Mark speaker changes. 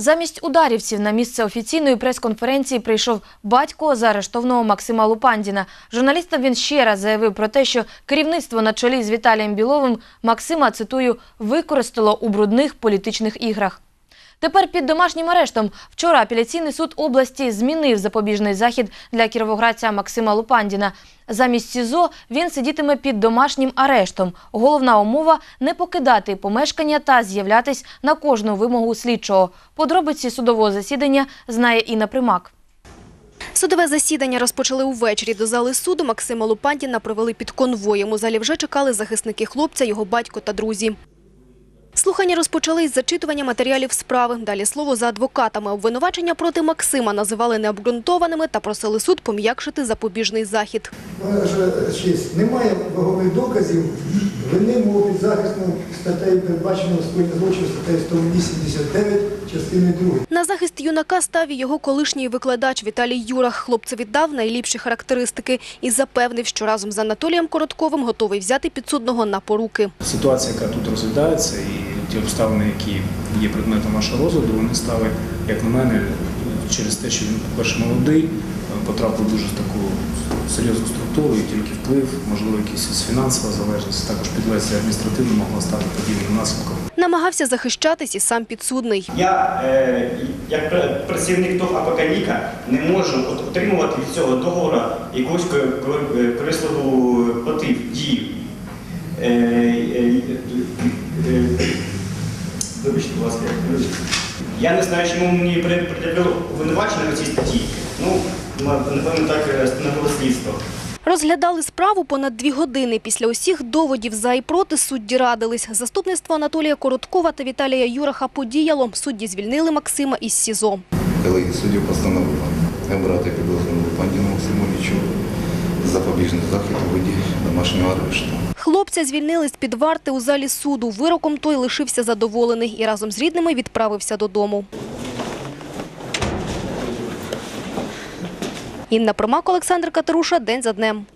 Speaker 1: Замість ударівців на місце офіційної прес-конференції прийшов батько заарештованого Максима Лупандіна. Журналістам він ще раз заявив про те, що керівництво на чолі з Віталієм Біловим Максима, цитую, використало у брудних політичних іграх. Тепер під домашнім арештом. Вчора апеляційний суд області змінив запобіжний захід для кіровоградця Максима Лупандіна. Замість СІЗО він сидітиме під домашнім арештом. Головна умова – не покидати помешкання та з'являтись на кожну вимогу слідчого. Подробиці судового засідання знає Інна Примак.
Speaker 2: Судове засідання розпочали увечері. До зали суду Максима Лупандіна провели під конвоєм. У залі вже чекали захисники хлопця, його батько та друзі. Слухання розпочали із зачитування матеріалів справи. Далі слово за адвокатами. Обвинувачення проти Максима називали необґрунтованими та просили суд пом'якшити запобіжний захід.
Speaker 3: Ваша честь, немає вагових доказів вини мого підзахисного статтею передбаченого скоєння злочину статтею 189 частини 2.
Speaker 2: На захист юнака став і його колишній викладач Віталій Юрах. Хлопцеві дав найліпші характеристики і запевнив, що разом з Анатолієм Коротковим готовий взяти підсудного на поруки.
Speaker 4: Ситуація, яка тут розглядається, і ті обставини, які є предметом нашого розгляду, вони стали, як на мене, через те, що він, по-перше, молодий, потрапив дуже в таку серйозну структуру, і тільки вплив, можливо, якийсь фінансова залежність, також підлеглість адміністративно могла стати подібним наслідком.
Speaker 2: Намагався захищатись і сам підсудний.
Speaker 5: Я, е, як працівник ТОВ АПК не можу от- отримувати від цього договору якусь ко- ко- е, корисливу мотив, дію. Е, е, е, е, Вибачте, будь ласка, вибачте. Я не знаю, чому мені при- обвинувачення у цій статті. Ну, напевно, так е, становило слідство.
Speaker 2: Розглядали справу понад дві години. Після усіх доводів за і проти судді радились. Заступництво Анатолія Короткова та Віталія Юраха подіяло. Судді звільнили Максима із СІЗО.
Speaker 6: Колегія суддів постановила обрати підозрюваного Пандіна Максимовичу запобіжний захід у виді домашнього арешту.
Speaker 2: Хлопця звільнили з-під варти у залі суду. Вироком той лишився задоволений і разом з рідними відправився додому. Інна Промак, Олександр Катеруша. День за днем.